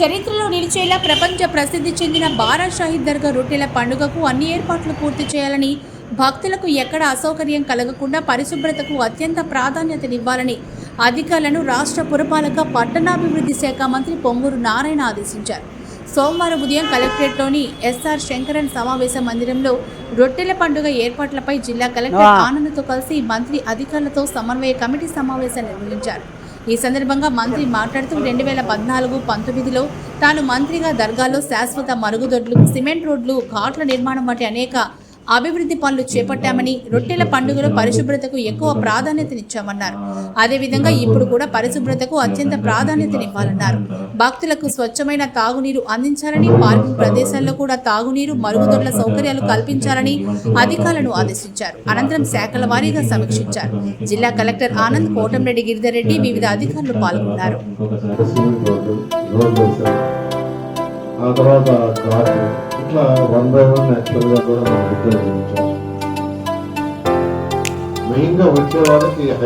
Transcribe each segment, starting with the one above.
చరిత్రలో నిలిచేలా ప్రపంచ ప్రసిద్ధి చెందిన బారా షాహిద్ దర్గా రొట్టెల పండుగకు అన్ని ఏర్పాట్లు పూర్తి చేయాలని భక్తులకు ఎక్కడ అసౌకర్యం కలగకుండా పరిశుభ్రతకు అత్యంత ప్రాధాన్యతనివ్వాలని అధికారులను రాష్ట్ర పురపాలక పట్టణాభివృద్ధి శాఖ మంత్రి పొంగూరు నారాయణ ఆదేశించారు. సోమవారం ఉదయం కలెక్టరేట్లోని ఎస్ఆర్ శంకరన్ సమావేశ మందిరంలో రొట్టెల పండుగ ఏర్పాట్లపై జిల్లా కలెక్టర్ ఆనంద్తో కలిసి మంత్రి అధికారులతో సమన్వయ కమిటీ సమావేశం నిర్వహించారు. ఈ సందర్భంగా మంత్రి మాట్లాడుతూ రెండు వేల పద్నాలుగు పంతొమ్మిదిలో తాను మంత్రిగా దర్గాలో శాశ్వత మరుగుదొడ్లు సిమెంట్ రోడ్లు ఘాట్ల నిర్మాణం వంటి అనేక అభివృద్ధి పనులు చేపట్టామని రొట్టెల పండుగలో పరిశుభ్రతకు ఎక్కువ ప్రాధాన్యతనిచ్చామన్నారు. అదేవిధంగా ఇప్పుడు కూడా పరిశుభ్రతకు అత్యంత ప్రాధాన్యతనివ్వాలన్నారు. భక్తులకు స్వచ్ఛమైన తాగునీరు అందించాలని పార్కింగ్ ప్రదేశాల్లో కూడా తాగునీరు మరుగుదొడ్ల సౌకర్యాలు కల్పించాలని అధికారులను ఆదేశించారు. అనంతరం శాఖల వారీగా సమీక్షించారు. జిల్లా కలెక్టర్ ఆనంద్ కోటంరెడ్డి గిరిధర్ రెడ్డి వివిధ అధికారులు పాల్గొన్నారు. ఆ తర్వాత ఘాట్ వన్ బై వన్ యాక్చువల్గా కూడా మనం విద్య చూపించాం మెయిన్గా వచ్చే వాళ్ళకి ఇక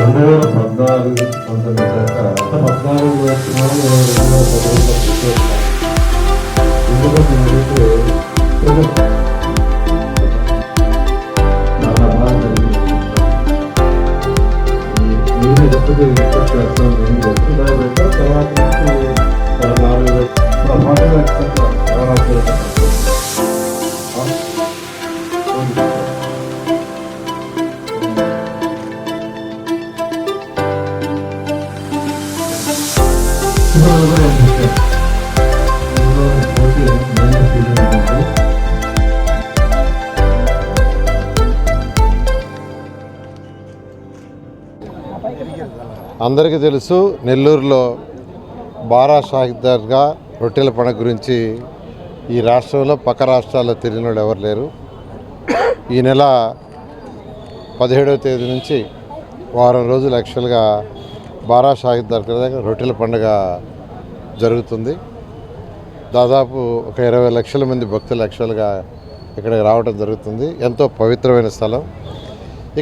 రెండు వేల పద్నాలుగు పంతొమ్మిది దాకా పద్నాలుగు రెండు వేల ఎందుకంటే ఏంటంటే చాలా బాగా జరిగింది. ఎప్పుడు నేను అందరికీ తెలుసు నెల్లూరులో బారా షాహిద్దార్గా రొట్టెల పండుగ గురించి ఈ రాష్ట్రంలో పక్క రాష్ట్రాల్లో తెలియని వాళ్ళు ఎవరు లేరు. ఈ నెల పదిహేడవ తేదీ నుంచి వారం రోజులు యాక్చువల్గా బారా షాహిద్ దర్గా దగ్గర రొట్టెల పండుగ జరుగుతుంది. దాదాపు ఒక ఇరవై లక్షల మంది భక్తులు యాక్చువల్గా ఇక్కడికి రావడం జరుగుతుంది. ఎంతో పవిత్రమైన స్థలం.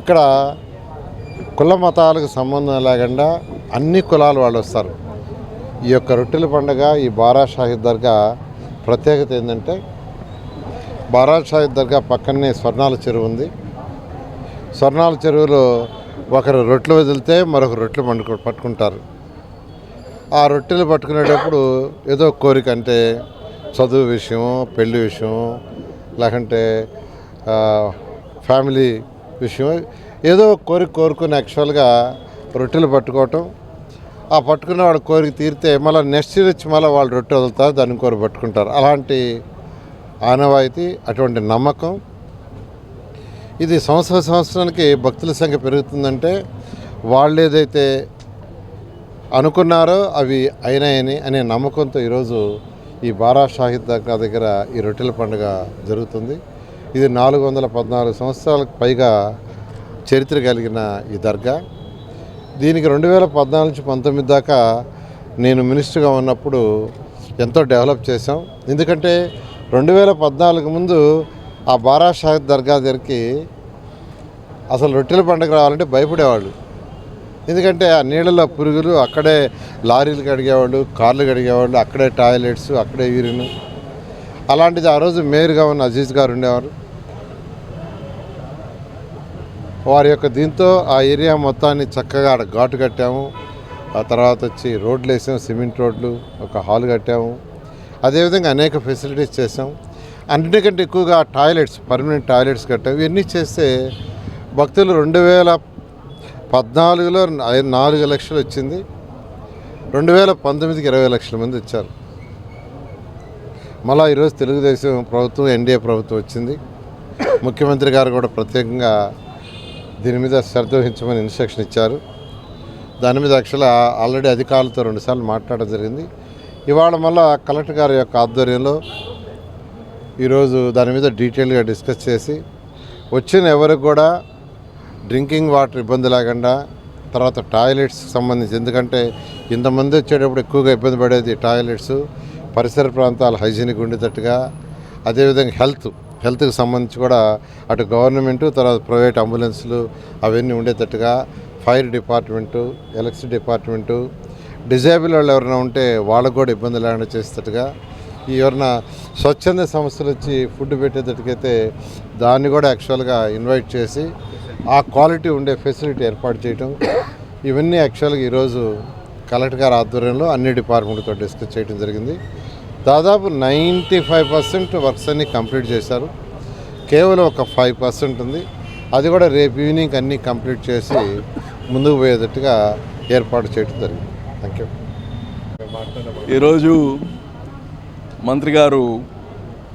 ఇక్కడ కుల మతాలకు సంబంధం లేకుండా అన్ని కులాలు వాళ్ళు వస్తారు. ఈ యొక్క రొట్టెల పండుగ ఈ బారా షాహిద్ దర్గా ప్రత్యేకత ఏంటంటే బారా షాహిద్ దర్గా పక్కనే స్వర్ణాల చెరువు ఉంది. స్వర్ణాల చెరువులో ఒకరు రొట్టెలు వదిలితే మరొక రొట్టెలు పండుకు పట్టుకుంటారు. ఆ రొట్టెలు పట్టుకునేటప్పుడు ఏదో కోరిక అంటే చదువు విషయం పెళ్ళి విషయం లేకంటే ఫ్యామిలీ విషయం ఏదో కోరిక కోరుకుని యాక్చువల్గా రొట్టెలు పట్టుకోవటం. ఆ పట్టుకున్న వాళ్ళ కోరిక తీరితే మళ్ళీ నెక్స్ట్ ఇయర్ వచ్చి మళ్ళీ వాళ్ళు రొట్టె వదులుతారు దాన్ని కోరి పట్టుకుంటారు. అలాంటి ఆనవాయితీ అటువంటి నమ్మకం. ఇది సంవత్సర సంవత్సరానికి భక్తుల సంఖ్య పెరుగుతుందంటే వాళ్ళు ఏదైతే అనుకున్నారో అవి అయినాయని అనే నమ్మకంతో ఈరోజు ఈ బారా షాహిద్ దర్గా దగ్గర ఈ రొట్టెల పండుగ జరుగుతుంది. ఇది నాలుగు వందల పద్నాలుగు సంవత్సరాలకు పైగా చరిత్ర కలిగిన ఈ దర్గా. దీనికి రెండు వేల పద్నాలుగు నుంచి పంతొమ్మిది దాకా నేను మినిస్టర్గా ఉన్నప్పుడు ఎంతో డెవలప్ చేశాం. ఎందుకంటే రెండు వేల పద్నాలుగు ముందు ఆ బారా షాహిద్ దర్గా దగ్గరికి అసలు రొట్టెల పండుగ రావాలంటే భయపడేవాళ్ళు. ఎందుకంటే ఆ నీళ్ళలో పురుగులు అక్కడే లారీలు కడిగేవాళ్ళు కార్లు కడిగేవాళ్ళు అక్కడే టాయిలెట్స్ అక్కడే యూరిన్. అలాంటిది ఆ రోజు మేయర్గా ఉన్న అజీజ్ గారు ఉండేవారు. వారి యొక్క దీంతో ఆ ఏరియా మొత్తాన్ని చక్కగా ఆడ ఘాటు కట్టాము. ఆ తర్వాత వచ్చి రోడ్లు వేసాము సిమెంట్ రోడ్లు ఒక హాల్ కట్టాము. అదేవిధంగా అనేక ఫెసిలిటీస్ చేసాం అన్నిటికంటే ఎక్కువగా టాయిలెట్స్ పర్మనెంట్ టాయిలెట్స్ కట్టాం. ఇవన్నీ చేస్తే భక్తులు రెండు వేల పద్నాలుగులో నాలుగు లక్షలు వచ్చింది. రెండు వేల పంతొమ్మిదికి ఇరవై లక్షల మంది వచ్చారు. మళ్ళా ఈరోజు తెలుగుదేశం ప్రభుత్వం ఎన్డీఏ ప్రభుత్వం వచ్చింది. ముఖ్యమంత్రి గారు కూడా ప్రత్యేకంగా దీని మీద శ్రద్ధ వహించమని ఇన్స్ట్రక్షన్ ఇచ్చారు. దాని మీద యాక్చువల్గా ఆల్రెడీ అధికారులతో రెండుసార్లు మాట్లాడడం జరిగింది. ఇవాళ మళ్ళా కలెక్టర్ గారి యొక్క ఆధ్వర్యంలో ఈరోజు దాని మీద డీటెయిల్గా డిస్కస్ చేసి వచ్చిన ఎవరికి కూడా డ్రింకింగ్ వాటర్ ఇబ్బంది లేకుండా తర్వాత టాయిలెట్స్ సంబంధించి ఎందుకంటే ఇంతమంది వచ్చేటప్పుడు ఎక్కువగా ఇబ్బంది పడేది టాయిలెట్స్ పరిసర ప్రాంతాలు హైజీనిక్ ఉండేటట్టుగా అదేవిధంగా హెల్త్ హెల్త్కి సంబంధించి కూడా అటు గవర్నమెంటు తర్వాత ప్రైవేట్ అంబులెన్స్లు అవన్నీ ఉండేటట్టుగా fire department electricity department disable వాళ్ళు ఎవరైనా ఉంటే వాళ్ళకు కూడా ఇబ్బంది లేకుండా చేసేటట్టుగా ఎవరైనా స్వచ్ఛంద సంస్థలు వచ్చి ఫుడ్ పెట్టేటట్టుకైతే దాన్ని కూడా యాక్చువల్గా ఇన్వైట్ చేసి ఆ క్వాలిటీ ఉండే ఫెసిలిటీ ఏర్పాటు చేయటం. ఇవన్నీ యాక్చువల్గా ఈరోజు కలెక్టర్ గారి ఆధ్వర్యంలో అన్ని డిపార్ట్మెంట్తో డిస్కస్ చేయడం జరిగింది. దాదాపు నైంటీ ఫైవ్ పర్సెంట్ వర్క్స్ అన్ని కంప్లీట్ చేశారు. కేవలం ఒక ఫైవ్ పర్సెంట్ ఉంది. అది కూడా రేపు ఈవినింగ్ అన్నీ కంప్లీట్ చేసి ముందుకు పోయేటట్టుగా ఏర్పాటు చేయడం జరిగింది. థ్యాంక్ యూ ఈరోజు మంత్రి గారు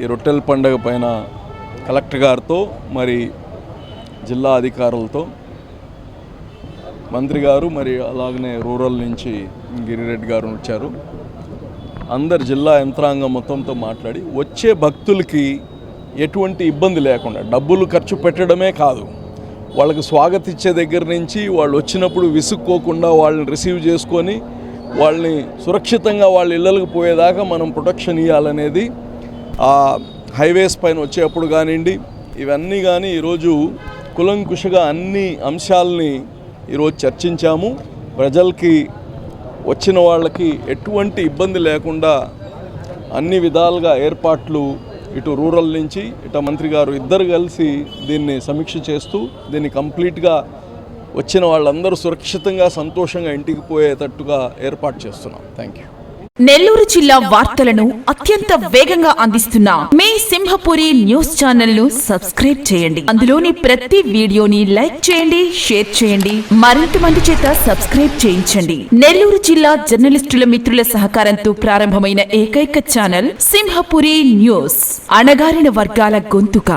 ఈ రొట్టెల పండగ పైన కలెక్టర్ గారితో మరి జిల్లా అధికారులతో మంత్రి గారు మరి అలాగనే రూరల్ నుంచి గిరిరెడ్డి గారు వచ్చారు. అందరు జిల్లా యంత్రాంగం మొత్తంతో మాట్లాడి వచ్చే భక్తులకి ఎటువంటి ఇబ్బంది లేకుండా డబ్బులు ఖర్చు పెట్టడమే కాదు. వాళ్ళకి స్వాగతిచ్చే దగ్గర నుంచి వాళ్ళు వచ్చినప్పుడు విసుక్కోకుండా వాళ్ళని రిసీవ్ చేసుకొని వాళ్ళని సురక్షితంగా వాళ్ళ ఇళ్ళకు పోయేదాకా మనం ప్రొటెక్షన్ ఇవ్వాలనేది ఆ హైవేస్ పైన వచ్చేప్పుడు కానివ్వండి ఇవన్నీ కానీ ఈరోజు కులంకుషగా అన్ని అంశాలని ఈరోజు చర్చించాము. ప్రజలకి వచ్చిన వాళ్ళకి ఎటువంటి ఇబ్బంది లేకుండా అన్ని విధాలుగా ఏర్పాట్లు ఇటు రూరల్ నుంచి ఇటు మంత్రి గారు ఇద్దరు కలిసి దీన్ని సమీక్ష చేస్తూ దీన్ని కంప్లీట్గా వచ్చిన వాళ్ళందరూ సురక్షితంగా సంతోషంగా ఇంటికి పోయేటట్టుగా ఏర్పాటు చేస్తున్నాం. థ్యాంక్ యూ నెల్లూరు జిల్లా వార్తలను అత్యంత వేగంగా అందిస్తున్న మీ సింహపురి న్యూస్ ఛానల్ను సబ్స్క్రైబ్ చేయండి. అందులోని ప్రతి వీడియోని లైక్ చేయండి షేర్ చేయండి. మరింత మంది చేత సబ్స్క్రైబ్ చేయించండి. నెల్లూరు జిల్లా జర్నలిస్టుల మిత్రుల సహకారంతో ప్రారంభమైన ఏకైక ఛానల్ సింహపురి న్యూస్. అణగారిన వర్గాల గొంతుక.